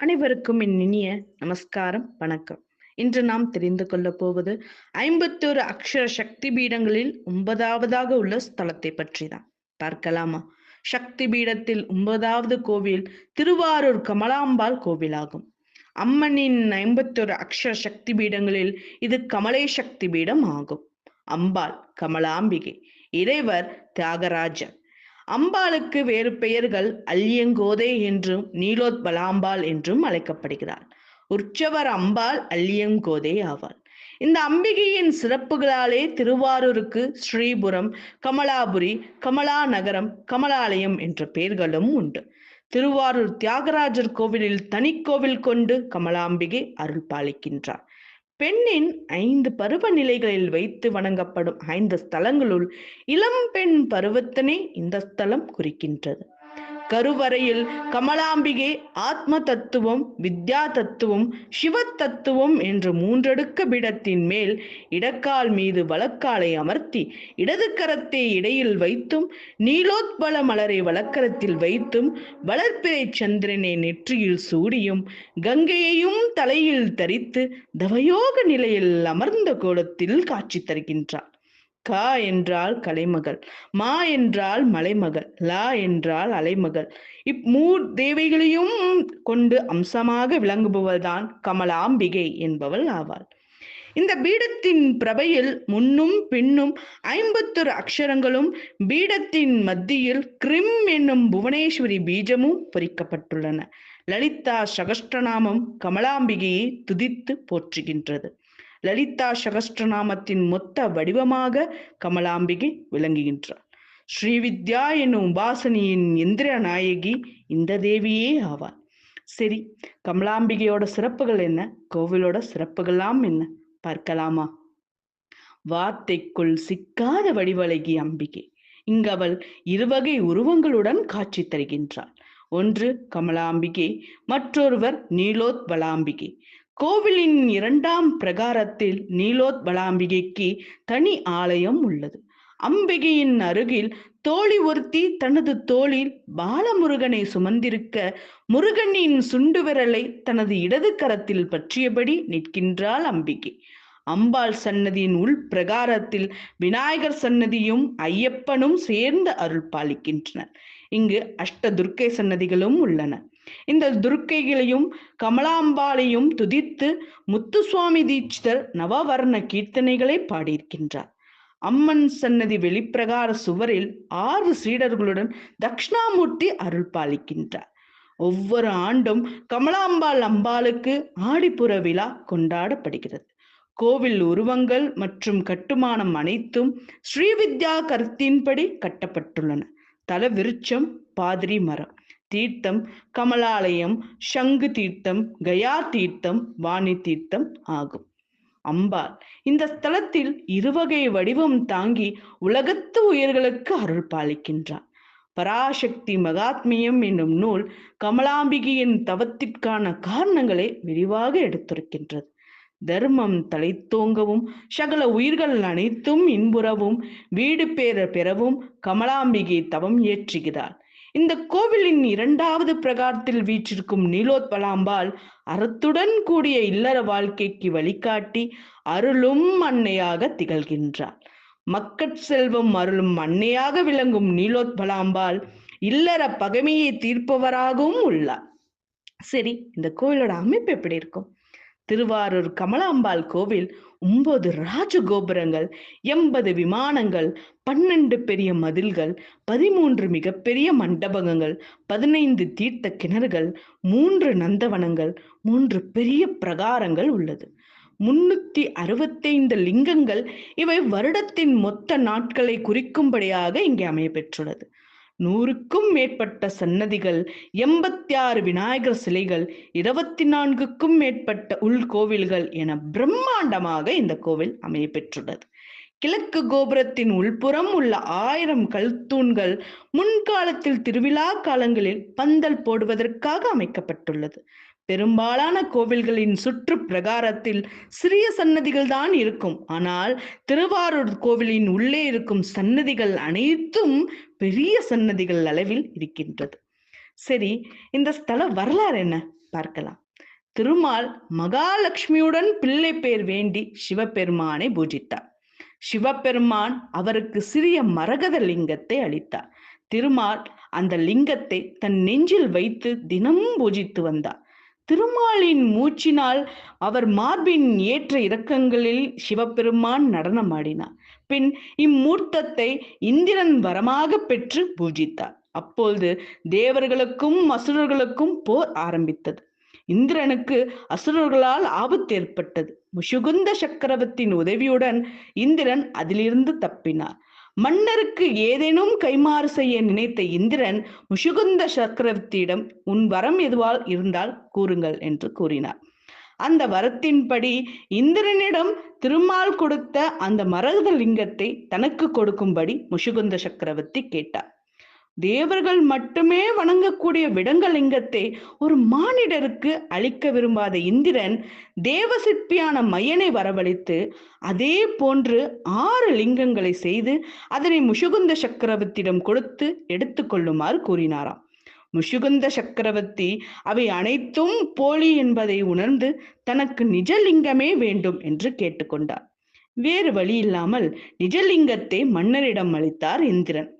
அனைவருக்கும் என் இனிய நமஸ்காரம் வணக்கம். இன்று நாம் தெரிந்து கொள்ள போவது ஐம்பத்தோரு அக்ஷர சக்தி பீடங்களில் ஒன்பதாவதாக உள்ள ஸ்தலத்தை பற்றி தான் பார்க்கலாமா? சக்தி பீடத்தில் ஒன்பதாவது கோவில் திருவாரூர் கமலாம்பாள் கோவிலாகும். அம்மனின் ஐம்பத்தொரு அக்ஷர சக்தி பீடங்களில் இது கமலை சக்தி பீடம் ஆகும். அம்பாள் கமலாம்பிகை இறைவர் தியாகராஜர். அம்பாளுக்கு வேறு பெயர்கள் அல்லியங்கோதை என்றும் நீலோத்பலாம்பாள் என்றும் அழைக்கப்படுகிறார் உற்சவர் அம்பாள் அல்லியங்கோதை ஆவாள். இந்த அம்பிகையின் சிறப்புகளாலே திருவாரூருக்கு ஸ்ரீபுரம் கமலாபுரி கமலா நகரம் கமலாலயம் என்ற பெயர்களும் உண்டு. திருவாரூர் தியாகராஜர் கோவிலில் தனிக்கோவில் கொண்டு கமலாம்பிகை அருள் பாலிக்கின்றார். பெண்ணின் ஐந்து பருவநிலைகளில் வைத்து வணங்கப்படும் ஐந்து ஸ்தலங்களுள் இளம் பெண் பருவத்தினை இந்த ஸ்தலம் குறிக்கின்றது. கருவறையில் கமலாம்பிகை ஆத்ம தத்துவம் வித்யா தத்துவம் சிவ தத்துவம் என்ற மூன்றடுக்க பீடத்தின் மேல் இடக்கால் மீது வலக்காலை அமர்த்தி இடது கரத்தை இடையில் வைத்தும் நீலோத்பல மலரை வழக்கரத்தில் வைத்தும் வளர்ப்பிறை சந்திரனை நெற்றியில் சூடியும் கங்கையையும் தலையில் தரித்து தவயோக நிலையில் அமர்ந்த கோலத்தில் காட்சி தருகின்றார் கா என்றால் கலைமகள் மா என்றால் மலைமகள் லா என்றால் அலைமகள். இம்மூ தேவைகளையும் கொண்டு அம்சமாக விளங்குபவள்தான் கமலாம்பிகை என்பவள் ஆவாள். இந்த பீடத்தின் பிரபையில் முன்னும் பின்னும் ஐம்பத்தொரு அக்ஷரங்களும் பீடத்தின் மத்தியில் கிரிம் என்னும் புவனேஸ்வரி பீஜமும் பொறிக்கப்பட்டுள்ளன. லலிதா சகஸ்டநாமம் கமலாம்பிகையை துதித்து போற்றுகின்றது. லலிதா சகஸ்டநாமத்தின் மொத்த வடிவமாக கமலாம்பிகை விளங்குகின்றார் ஸ்ரீவித்யா என்னும் உபாசனியின் இந்திர நாயகி இந்த தேவியே ஆவார் சரி கமலாம்பிகையோட சிறப்புகள் என்ன? கோவிலோட சிறப்புகள்லாம் என்ன? பார்க்கலாமா? வார்த்தைக்குள் சிக்காத வடிவழகி அம்பிகை. இங்கு அவள் இருவகை உருவங்களுடன் காட்சி தருகின்றாள். ஒன்று கமலாம்பிகை மற்றொருவர் நீலோத் பலாம்பிகை கோவிலின் இரண்டாம் பிரகாரத்தில் நீலோத் பலாம்பிகைக்கு தனி ஆலயம் உள்ளது. அம்பிகையின் அருகில் தோழி ஒருத்தி தனது தோளில் பாலமுருகனை சுமந்திருக்க முருகனின் சுண்டு விரலை தனது இடது கரத்தில் பற்றியபடி நிற்கின்றாள் அம்பிகை. அம்பாள் சன்னதியின் உள் பிரகாரத்தில் விநாயகர் சன்னதியும் ஐயப்பனும் சேர்ந்து அருள் பாலிக்கின்றனர். இங்கு அஷ்ட துர்க்கை சன்னதிகளும் உள்ளன. இந்த துர்க்கைகளையும் கமலாம்பாளையும் துதித்து முத்துசுவாமி தீட்சிதர் நவவர்ண கீர்த்தனைகளை பாடியிருக்கின்றார். அம்மன் சன்னதி வெளிப்பிரகார சுவரில் ஆறு சீடர்களுடன் தக்ஷணாமூர்த்தி அருள் பாலிக்கின்றார். ஒவ்வொரு ஆண்டும் கமலாம்பாள் அம்பாளுக்கு ஆடிப்புற விழா கொண்டாடப்படுகிறது. கோவில் உருவங்கள் மற்றும் கட்டுமானம் அனைத்தும் ஸ்ரீவித்யா கருத்தின்படி கட்டப்பட்டுள்ளன. தல விருட்சம் பாதிரி மரம். தீர்த்தம் கமலாலயம் சங்கு தீர்த்தம் கயா தீர்த்தம் வாணி தீர்த்தம் ஆகும். அம்பாள் இந்த ஸ்தலத்தில் இருவகை வடிவம் தாங்கி உலகத்து உயிர்களுக்கு அருள் பாலிக்கின்றார் பராசக்தி மகாத்மியம் என்னும் நூல் கமலாம்பிகையின் தவத்திற்கான காரணங்களை விரிவாக எடுத்துரைக்கின்றது. தர்மம் தலைத்தோங்கவும் சகல உயிர்கள் அனைத்தும் இன்புறவும் வீடு பேர பெறவும் கமலாம்பிகை தவம் ஏற்றுகிறார் இந்த கோவிலின் இரண்டாவது பிரகாரத்தில் வீற்றிருக்கும் நீலோத்பலாம்பாள் அறத்துடன் கூடிய இல்லற வாழ்க்கைக்கு வழிகாட்டி அருளும் அன்னையாக திகழ்கின்றாள். மக்கட் செல்வம் அருளும் அன்னையாக விளங்கும் நீலோத்பலாம்பாள் இல்லற பகைமையை தீர்ப்பவராகவும் உள்ளார் சரி இந்த கோவிலோட அமைப்பு எப்படி இருக்கும்? திருவாரூர் கமலாம்பாள் கோவில் ஒன்பது ராஜகோபுரங்கள் எண்பது விமானங்கள் பன்னெண்டு பெரிய மதில்கள் பதிமூன்று மிகப்பெரிய மண்டபங்கள் பதினைந்து தீர்த்த கிணறுகள் மூன்று நந்தவனங்கள் மூன்று பெரிய பிரகாரங்கள் உள்ளது. முன்னூத்தி அறுபத்தைந்து லிங்கங்கள் இவை வருடத்தின் மொத்த நாட்களை குறிக்கும்படியாக இங்கே அமைய பெற்றுள்ளது நூறுக்கும் மேற்பட்ட சன்னதிகள் எண்பத்தி ஆறு விநாயகர் சிலைகள் இருபத்தி நான்குக்கும் மேற்பட்ட உள்கோவில்கள் என பிரம்மாண்டமாக இந்த கோவில் அமைய பெற்றுள்ளது. கிழக்கு கோபுரத்தின் உள்புறம் உள்ள ஆயிரம் கல்தூண்கள் முன்காலத்தில் திருவிழா காலங்களில் பந்தல் போடுவதற்காக அமைக்கப்பட்டுள்ளது. பெரும்பாலான கோவில்களின் சுற்று பிரகாரத்தில் சிறிய சன்னதிகள் தான் இருக்கும். ஆனால் திருவாரூர் கோவிலின் உள்ளே இருக்கும் சன்னதிகள் அனைத்தும் பெரிய சன்னதிகள் அளவில் இருக்கின்றது. சரி இந்த ஸ்தல வரலாறு என்ன? பார்க்கலாம். திருமால் மகாலட்சுமியுடன் பிள்ளை பேர் வேண்டி சிவபெருமானை பூஜித்தார். சிவபெருமான் அவருக்கு சிறிய மரகத லிங்கத்தை அளித்தார். திருமால் அந்த லிங்கத்தை தன் நெஞ்சில் வைத்து தினமும் பூஜித்து வந்தார். திருமாலின் மூச்சினால் அவர் மார்பின் ஏற்ற இறக்கங்களில் சிவபெருமான் நடனமாடினார். பின் இம்மூர்த்தத்தை இந்திரன் வரமாக பெற்று பூஜித்தார். அப்பொழுது தேவர்களுக்கும் அசுரர்களுக்கும் போர் ஆரம்பித்தது. இந்திரனுக்கு அசுரர்களால் ஆபத்து ஏற்பட்டது. முஷுகுந்த சக்கரவர்த்தியின் உதவியுடன் இந்திரன் அதிலிருந்து தப்பினார். மன்னருக்கு ஏதேனும் கைமாறு செய்ய நினைத்த இந்திரன் முஷுகுந்த சக்கரவர்த்தியிடம் உன் வரம் எதுவால் இருந்தால் கூறுங்கள் என்று கூறினார். அந்த வரத்தின்படி இந்திரனிடம் திருமால் கொடுத்த அந்த மரகத லிங்கத்தை தனக்கு கொடுக்கும்படி முஷுகுந்த சக்கரவர்த்தி கேட்டார். தேவர்கள் மட்டுமே வணங்கக்கூடிய விடங்கலிங்கத்தை ஒரு மானிடருக்கு அளிக்க விரும்பாத இந்திரன் தேவசிற்பியான மையனை வரவழைத்து அதே போன்று ஆறு லிங்கங்களை செய்து அதனை முஷுகுந்த சக்கரவர்த்தியிடம் கொடுத்து எடுத்துக்கொள்ளுமாறு கூறினாராம். முஷுகுந்த சக்கரவர்த்தி அவை அனைத்தும் போலி என்பதை உணர்ந்து தனக்கு நிஜலிங்கமே வேண்டும் என்று கேட்டுக்கொண்டார் வேறு வழி இல்லாமல் நிஜலிங்கத்தை மன்னரிடம் அளித்தார் இந்திரன்.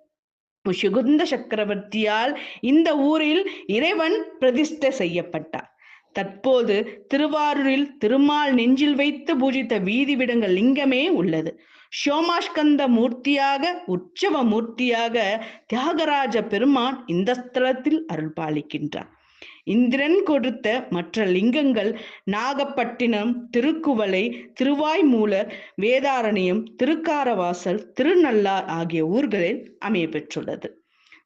முஷுகுந்த சக்கரவர்த்தியால் இந்த ஊரில் இறைவன் பிரதிஷ்டை செய்யப்பட்டார். தற்போது திருவாரூரில் திருமால் நெஞ்சில் வைத்து பூஜித்த வீதி விடங்க லிங்கமே உள்ளது. சோமாஷ்கந்த மூர்த்தியாக உற்சவ மூர்த்தியாக தியாகராஜ பெருமான் இந்த ஸ்தலத்தில் அருள் பாலிக்கின்றார் இந்திரன் கொடுத்த மற்ற லிங்கங்கள் நாகப்பட்டினம் திருக்குவளை திருவாய்மூலர் வேதாரண்யம் திருக்காரவாசல் திருநள்ளார் ஆகிய ஊர்களில் அமைய பெற்றுள்ளது.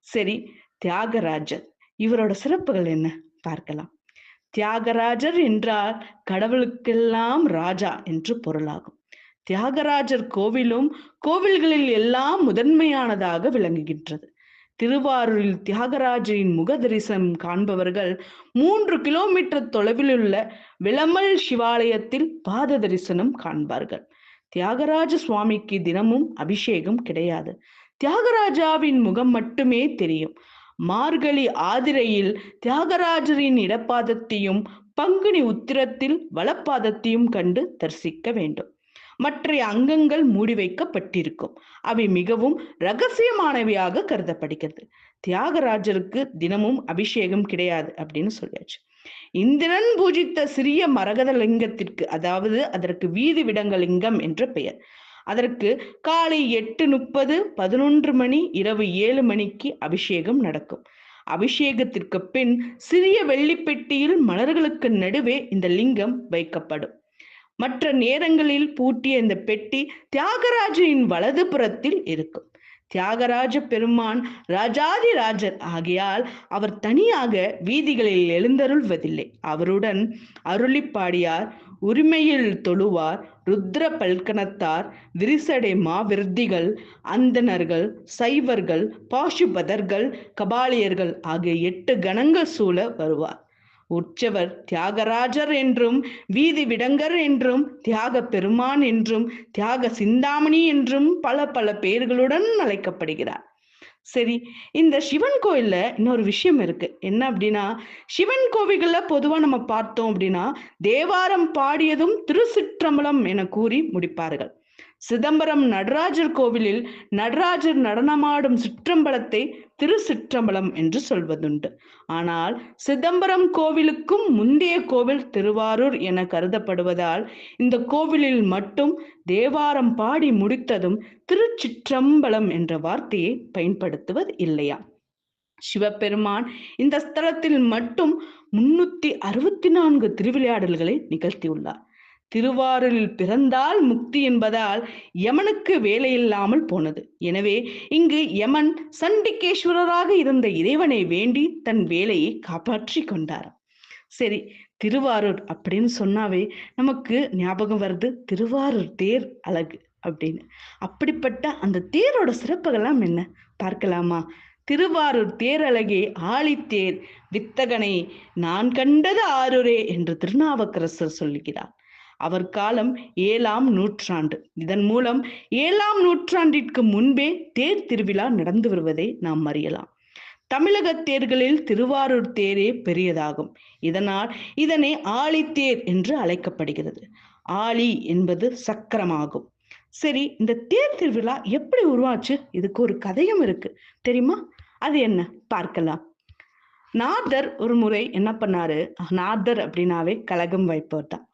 சரி தியாகராஜர். இவரோட சிறப்புகள் என்ன? பார்க்கலாம். தியாகராஜர் என்றால் கடவுளுக்கெல்லாம் ராஜா என்று பொருளாகும். தியாகராஜர் கோவிலும் கோவில்களில் எல்லாம் முதன்மையானதாக விளங்குகின்றது. திருவாரூரில் தியாகராஜரின் முக தரிசனம் காண்பவர்கள் மூன்று கிலோமீட்டர் தொலைவில் உள்ள விளமல் சிவாலயத்தில் பாத தரிசனம் காண்பார்கள். தியாகராஜ சுவாமிக்கு தினமும் அபிஷேகம் கிடையாது. தியாகராஜாவின் முகம் மட்டுமே தெரியும். மார்கழி ஆதிரையில் தியாகராஜரின் இடப்பாதத்தையும் பங்குனி உத்திரத்தில் வலப்பாதத்தையும் கண்டு தரிசிக்க வேண்டும். மற்ற அங்கங்கள் மூடி வைக்கப்பட்டிருக்கும். அவை மிகவும் ரகசியமானவையாக கருதப்படுகிறது. தியாகராஜருக்கு தினமும் அபிஷேகம் கிடையாது அப்படின்னு சொல்லியாச்சு. இந்திரன் பூஜித்த சிறிய மரகத லிங்கத்திற்கு அதாவது அதற்கு வீதி விடங்க லிங்கம் என்ற பெயர். அதற்கு காலை எட்டு முப்பது பதினொன்று மணி இரவு ஏழு மணிக்கு அபிஷேகம் நடக்கும். அபிஷேகத்திற்கு பின் சிறிய வெள்ளிப்பெட்டியில் மலர்களுக்கு நடுவே இந்த லிங்கம் வைக்கப்படும். மற்ற நேரங்களில் பூட்டிய இந்த பெட்டி தியாகராஜனின் வலது புறத்தில் இருக்கும். தியாகராஜ பெருமான் ராஜாதி ராஜர் ஆகையால் அவர் தனியாக வீதிகளில் எழுந்தருள்வதில்லை. அவருடன் அருளிப்பாடியார் உரிமையில் தொழுவார் ருத்ர பல்கணத்தார் விரிசடை மாவிருத்திகள் அந்தணர்கள் சைவர்கள் பாஷுபதர்கள் கபாலியர்கள் ஆகிய எட்டு கணங்கள் சூழ வருவார். உற்சவர் தியாகராஜர் என்றும் வீதி விடங்கர் என்றும் தியாக பெருமான் என்றும் தியாக சிந்தாமணி என்றும் பல பல பெயர்களுடன் அழைக்கப்படுகிறார். சரி இந்த சிவன் கோயில்ல இன்னொரு விஷயம் இருக்கு. என்ன அப்படின்னா சிவன் கோவில்கள்ல பொதுவா நம்ம பார்த்தோம் அப்படின்னா தேவாரம் பாடியதும் திருச்சிற்றம்பலம் என கூறி முடிப்பார்கள். சிதம்பரம் நடராஜர் கோவிலில் நடராஜர் நடனமாடும் சிற்றம்பலத்தை திருச்சிற்றம்பலம் என்று சொல்வதுண்டு. ஆனால் சிதம்பரம் கோவிலுக்கும் முந்தைய கோவில் திருவாரூர் என கருதப்படுவதால் இந்த கோவிலில் மட்டும் தேவாரம் பாடி முடித்ததும் திருச்சிற்றம்பலம் என்ற வார்த்தையை பயன்படுத்துவது இல்லையா? சிவபெருமான் இந்த ஸ்தலத்தில் மட்டும் முன்னூத்தி அறுபத்தி நான்கு திருவிளையாடல்களை நிகழ்த்தியுள்ளார். திருவாரூரில் பிறந்தால் முக்தி என்பதால் யமனுக்கு வேலையில்லாமல் போனது. எனவே இங்கு யமன் சண்டிகேஸ்வரராக இருந்த இறைவனை வேண்டி தன் வேலையை காப்பாற்றி கொண்டார். சரி திருவாரூர் அப்படின்னு சொன்னாவே நமக்கு ஞாபகம் வருது திருவாரூர் தேர் அழகு அப்படின்னு. அப்படிப்பட்ட அந்த தேரோட சிறப்புகள்லாம் என்ன? பார்க்கலாமா? திருவாரூர் தேரழகே ஆழித்தேர் வித்தகனை நான் கண்டது ஆரூரே என்று திருநாவுக்கரசர் சொல்லுகிறார். அவர் காலம் ஏழாம் நூற்றாண்டு. இதன் மூலம் ஏழாம் நூற்றாண்டிற்கு முன்பே தேர் திருவிழா நடந்து வருவதை நாம் அறியலாம். தமிழக தேர்களில் திருவாரூர் தேரே பெரியதாகும். இதனால் இதனை ஆழித்தேர் என்று அழைக்கப்படுகிறது. ஆழி என்பது சக்கரமாகும். சரி இந்த தேர் திருவிழா எப்படி உருவாச்சு? இதுக்கு ஒரு கதையும் இருக்கு. தெரியுமா? அது என்ன? பார்க்கலாம். நாதர் ஒரு முறை என்ன பண்ணாரு? நாதர் அப்படின்னாவே கலகம் வைப்பவர் தான்.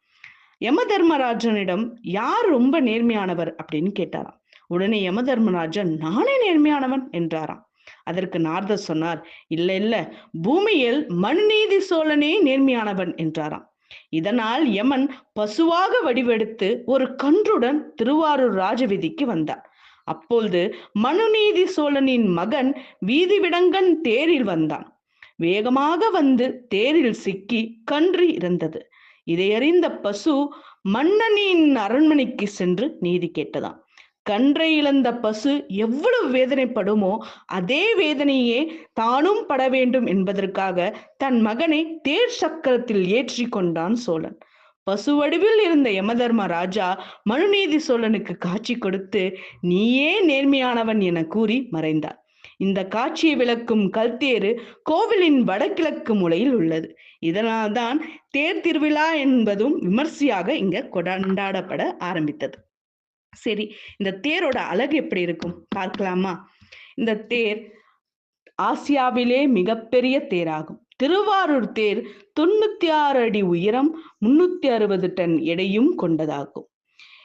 யம தர்மராஜனிடம் யார் ரொம்ப நேர்மையானவர் அப்படின்னு கேட்டாராம். உடனே யம தர்மராஜன் நானே நேர்மையானவன் என்றாராம். அதற்கு நார்தர் சொன்னார் இல்ல இல்ல பூமியில் மனுநீதி சோழனே நேர்மையானவன் என்றாராம். இதனால் யமன் பசுவாக வடிவெடுத்து ஒரு கன்றுடன் திருவாரூர் ராஜவீதிக்கு வந்தார். அப்பொழுது மனுநீதி சோழனின் மகன் வீதிவிடங்கன் தேரில் வந்தான். வேகமாக வந்து தேரில் சிக்கி கன்று இறந்தது. இதையறிந்த பசு மன்னனின் அரண்மனைக்கு சென்று நீதி கேட்டதாம். கன்றை இழந்த பசு எவ்வளவு வேதனைப்படுமோ அதே வேதனையே தானும் பட வேண்டும் என்பதற்காக தன் மகனை தேர் சக்கரத்தில் ஏற்றி கொண்டான் சோழன். பசு வடிவில் இருந்த யமதர்ம ராஜா மனுநீதி சோழனுக்கு காட்சி கொடுத்து நீயே நேர்மையானவன் என கூறி மறைந்தார். இந்த காட்சியை விளக்கும் கல்தேரு கோவிலின் வடகிழக்கு மூலையில் உள்ளது. இதனால்தான் தேர் திருவிழா என்பதும் விமர்சையாக இங்க கொண்டாடப்பட ஆரம்பித்தது. சரி இந்த தேரோட அழகு எப்படி இருக்கும்? பார்க்கலாமா? இந்த தேர் ஆசியாவிலே மிகப்பெரிய தேராகும். திருவாரூர் தேர் தொண்ணூத்தி ஆறு அடி உயரம் முன்னூத்தி அறுபது டன் எடையும் கொண்டதாகும்.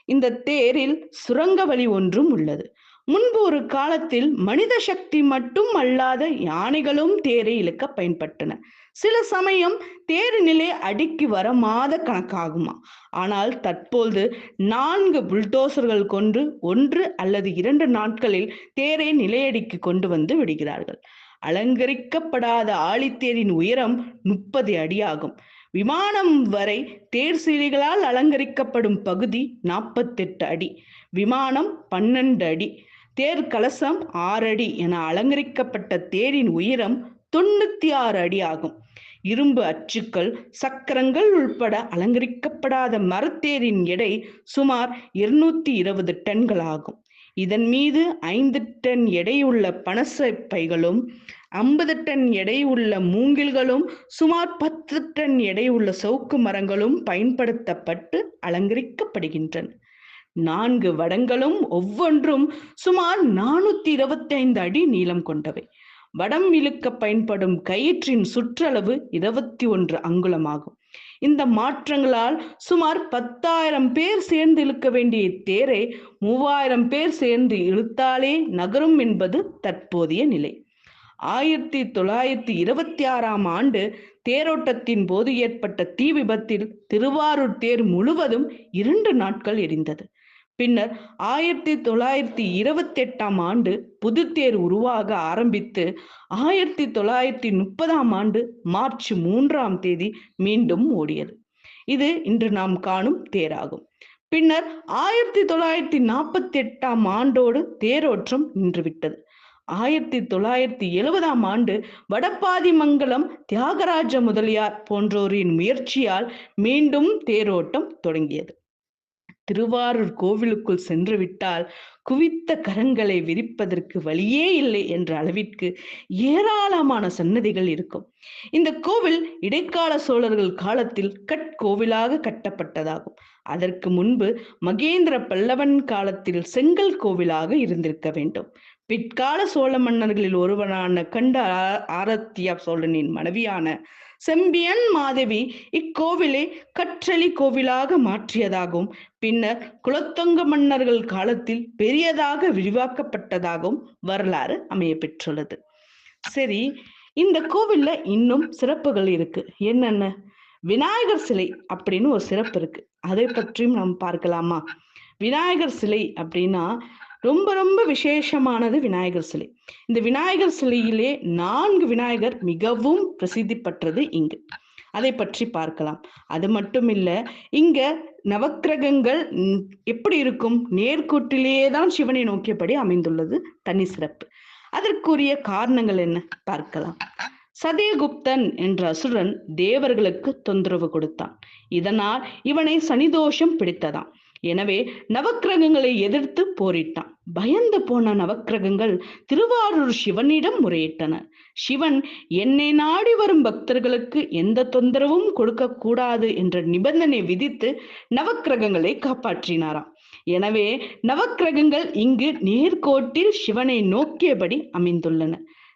இந்த தேரில் சுரங்க வழி ஒன்றும் உள்ளது. முன்பு ஒரு காலத்தில் மனித சக்தி மட்டும் அல்லாத யானைகளும் தேரை இழுக்க பயன்பட்டன. சில சமயம் தேர் நிலை அடிக்கு வர மாத கணக்காகுமா? ஆனால் தற்போது நான்கு புல்டோசர்கள் கொண்டு ஒன்று அல்லது இரண்டு நாட்களில் தேரை நிலையடிக்கு கொண்டு வந்து விடுகிறார்கள். அலங்கரிக்கப்படாத ஆழித்தேரின் உயரம் முப்பது அடியாகும். விமானம் வரை தேர் சீலைகளால் அலங்கரிக்கப்படும் பகுதி நாற்பத்தெட்டு அடி. விமானம் பன்னெண்டு அடி. தேர் கலசம் ஆறு அடி என அலங்கரிக்கப்பட்ட தேரின் உயரம் தொண்ணூத்தி ஆறு அடி ஆகும். இரும்பு அச்சுக்கள் சக்கரங்கள் உள்பட அலங்கரிக்கப்படாத மரத்தேரின் எடை சுமார் இருநூத்தி இருபது டன்கள் ஆகும். இதன் மீது ஐந்து டன் எடையுள்ள பனசை பைகளும் ஐம்பது டன் எடையுள்ள மூங்கில்களும் சுமார் பத்து டன் எடையுள்ள சவுக்கு மரங்களும் பயன்படுத்தப்பட்டு அலங்கரிக்கப்படுகின்றன. நான்கு வடங்களும் ஒவ்வொன்றும் சுமார் நானூத்தி இருபத்தி ஐந்து அடி நீளம் கொண்டவை. வடம் இழுக்க பயன்படும் கயிற்றின் சுற்றளவு இருபத்தி ஒன்று அங்குலமாகும். இந்த மாற்றங்களால் சுமார் பத்தாயிரம் பேர் சேர்ந்து இழுக்க வேண்டிய தேரை மூவாயிரம் பேர் சேர்ந்து இழுத்தாலே நகரும் என்பது தற்போதைய நிலை. ஆயிரத்தி தொள்ளாயிரத்தி இருபத்தி ஆறாம் ஆண்டு தேரோட்டத்தின் போது ஏற்பட்ட தீ விபத்தில் திருவாரூர் தேர் முழுவதும் இரண்டு நாட்கள் எரிந்தது. பின்னர் ஆயிரத்தி தொள்ளாயிரத்தி இருபத்தி எட்டாம் ஆண்டு புதுத்தேர் உருவாக ஆரம்பித்து ஆயிரத்தி தொள்ளாயிரத்தி முப்பதாம் ஆண்டு மார்ச் மூன்றாம் தேதி மீண்டும் ஓடியது. இது இன்று நாம் காணும் தேராகும். பின்னர் ஆயிரத்தி தொள்ளாயிரத்தி நாற்பத்தி எட்டாம் ஆண்டோடு தேரோற்றம் நின்றுவிட்டது. ஆயிரத்தி தொள்ளாயிரத்தி எழுபதாம் ஆண்டு வடபாதிமங்கலம் தியாகராஜ முதலியார் போன்றோரின் முயற்சியால் மீண்டும் தேரோட்டம் தொடங்கியது. திருவாரூர் கோவிலுக்குள் சென்று விட்டால் குவித்த கரங்களை விரிப்பதற்கு வழியே இல்லை என்ற அளவிற்கு ஏராளமான சன்னதிகள் இருக்கும். இந்த கோவில் இடைக்கால சோழர்கள் காலத்தில் கட்கோவிலாக கட்டப்பட்டதாகும். அதற்கு முன்பு மகேந்திர பல்லவன் காலத்தில் செங்கல் கோவிலாக இருந்திருக்க வேண்டும். பிற்கால சோழ மன்னர்களில் ஒருவனான கண்ட ஆரத்தியா சோழனின் மனைவியான செம்பியன் மாதவி இக்கோவிலை கற்றளி கோவிலாக மாற்றியதாகவும் பின்னர் குலத்தொங்க மன்னர்கள் காலத்தில் பெரியதாக விரிவாக்கப்பட்டதாகவும் வரலாறு அமைய பெற்றுள்ளது சரி இந்த கோவில்ல இன்னும் சிறப்புகள் இருக்கு. என்னென்ன? விநாயகர் சிலை அப்படின்னு ஒரு சிறப்பு இருக்கு. அதை பற்றியும் நாம் பார்க்கலாமா? விநாயகர் சிலை அப்படின்னா ரொம்ப ரொம்ப விசேஷமானது விநாயகர் சிலை. இந்த விநாயகர் சிலையிலே நான்கு விநாயகர் மிகவும் பிரசித்தி பெற்றது இங்கு. அதை பற்றி பார்க்கலாம். அது மட்டும் இல்ல இங்க நவக்கிரகங்கள் எப்படி இருக்கும்? நேர்கோட்டிலேயே தான் சிவனை நோக்கியபடி அமைந்துள்ளது தனி சிறப்பு. அதற்குரிய காரணங்கள் என்ன? பார்க்கலாம். சதயகுப்தன் என்ற அசுரன் தேவர்களுக்கு தொந்தரவு கொடுத்தான். இதனால் இவனை சனிதோஷம் பிடித்ததாம். எனவே நவக்கிரகங்களை எதிர்த்து போரிட்டான். பயந்து போன நவக்கிரகங்கள் திருவாரூர் சிவனிடம் முறையிட்டன. சிவன் என்னை நாடி வரும் பக்தர்களுக்கு எந்த தொந்தரவும் கொடுக்க கூடாது என்ற நிபந்தனை விதித்து நவக்கிரகங்களை காப்பாற்றினாராம். எனவே நவக்கிரகங்கள் இங்கு நேர்கோட்டில் சிவனை நோக்கியபடி அமைந்துள்ளன.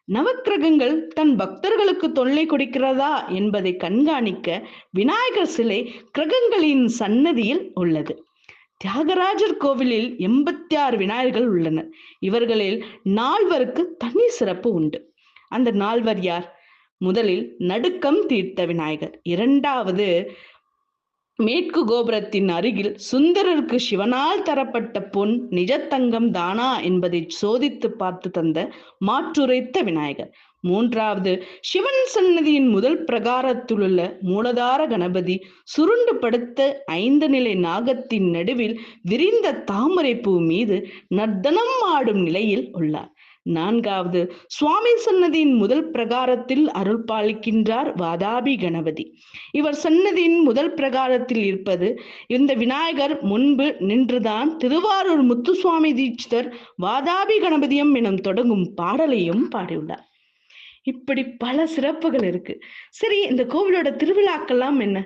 நவக்கிரகங்கள் தன் பக்தர்களுக்கு தொல்லை கொடுக்கிறதா என்பதை கண்காணிக்க விநாயகர் சிலை கிரகங்களின் சன்னதியில் உள்ளது. தியாகராஜர் கோவிலில் எண்பத்தி ஆறு விநாயகர்கள் உள்ளனர். இவர்களில் நால்வருக்கு தனி சிறப்பு உண்டு. அந்த நால்வர் யார்? முதலில் நடுக்கம் தீர்த்த விநாயகர். இரண்டாவது மேற்கு கோபுரத்தின் அருகில் சுந்தரருக்கு சிவனால் தரப்பட்ட பொன் நிஜத்தங்கம் தானா என்பதை சோதித்து பார்த்து தந்த மாற்றுரைத்த விநாயகர். மூன்றாவது சிவன் சன்னதியின் முதல் பிரகாரத்திலுள்ள மூலதார கணபதி சுருண்டு படுத்த ஐந்து நிலை நாகத்தின் நடுவில் விரிந்த தாமரை பூ மீது நர்த்தனம் ஆடும் நிலையில் உள்ளார். நான்காவது சுவாமி சன்னதியின் முதல் பிரகாரத்தில் அருள் பாலிக்கின்றார் வாதாபி கணபதி. இவர் சன்னதியின் முதல் பிரகாரத்தில் இருப்பது இந்த விநாயகர் முன்பு நின்றுதான் திருவாரூர் முத்துசுவாமி தீட்சிதர் வாதாபி கணபதியம் எனும் தொடங்கும் பாடலையும் பாடியுள்ளார். இப்படி பல சிறப்புகள் இருக்கு. சரி இந்த கோவிலோட திருவிழாக்கெல்லாம் என்ன?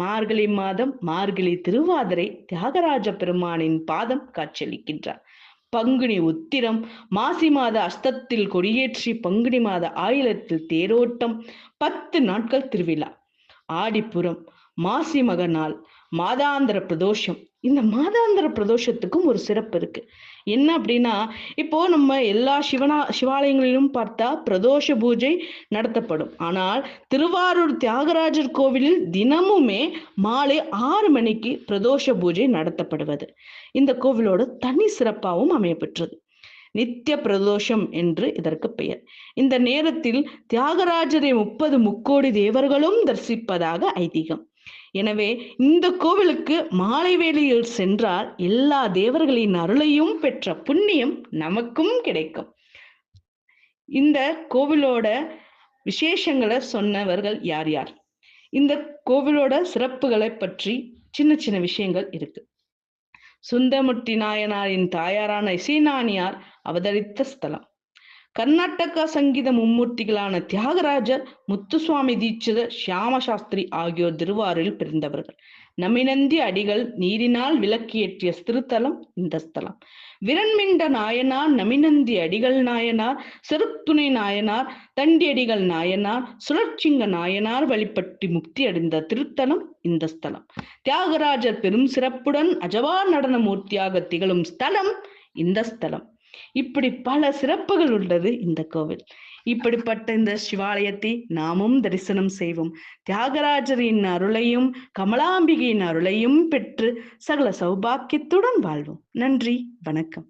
மார்கழி மாதம் மார்கழி திருவாதிரை தியாகராஜ பெருமானின் பாதம் காட்சியளிக்கின்றார். பங்குனி உத்திரம் மாசி மாத அஸ்தத்தில் கொடியேற்றி பங்குனி மாத ஆயிலத்தில் தேரோட்டம் பத்து நாட்கள் திருவிழா. ஆடிப்புறம் மாசி மக நாள் மாதாந்திர பிரதோஷம். இந்த மாதாந்திர பிரதோஷத்துக்கும் ஒரு சிறப்பு இருக்கு. என்ன அப்படின்னா இப்போ நம்ம எல்லா சிவனா சிவாலயங்களிலும் பார்த்தா பிரதோஷ பூஜை நடத்தப்படும். ஆனால் திருவாரூர் தியாகராஜர் கோவிலில் தினமுமே மாலை ஆறு மணிக்கு பிரதோஷ பூஜை நடத்தப்படுவது. இந்த கோவிலோட தனி சிறப்பாகவும் அமையப்பெற்றது. நித்திய பிரதோஷம் என்று இதற்கு பெயர். இந்த நேரத்தில் தியாகராஜரை முப்பது முக்கோடி தேவர்களும் தரிசிப்பதாக ஐதீகம். எனவே இந்த கோவிலுக்கு மாலை வேளையில் சென்றால் எல்லா தேவர்களின் அருளையும் பெற்ற புண்ணியம் நமக்கும் கிடைக்கும். இந்த கோவிலோட விசேஷங்களை சொன்னவர்கள் யார் யார்? இந்த கோவிலோட சிறப்புகளை பற்றி சின்ன சின்ன விஷயங்கள் இருக்கு. சுந்தமுட்டி நாயனாரின் தாயாரான இசைநாணியார் அவதரித்த ஸ்தலம். கர்நாடக சங்கீத மும்மூர்த்திகளான தியாகராஜர் முத்துசுவாமி தீட்சிதர் சியாம சாஸ்திரி ஆகியோர் திருவாரூரில் பிறந்தவர்கள். நமினந்தி அடிகள் நீரினால் விளக்கியேற்றிய திருத்தலம் இந்த ஸ்தலம். விரண்மிண்ட நாயனார் நமினந்தி அடிகள் நாயனார் செருத்துணை நாயனார் தண்டியடிகள் நாயனார் சுழற்சிங்க நாயனார் வழிபட்டு முக்தி அடைந்த திருத்தலம் இந்த ஸ்தலம். தியாகராஜர் பெரும் சிறப்புடன் அஜவார் நடன மூர்த்தியாக திகழும் ஸ்தலம் இந்த ஸ்தலம். இப்படி பல சிறப்புகள் உள்ளது இந்த கோவில். இப்படிப்பட்ட இந்த சிவாலயத்தை நாமும் தரிசனம் செய்வோம். தியாகராஜரின் அருளையும் கமலாம்பிகையின் அருளையும் பெற்று சகல சௌபாக்கியத்துடன் வாழ்வோம். நன்றி வணக்கம்.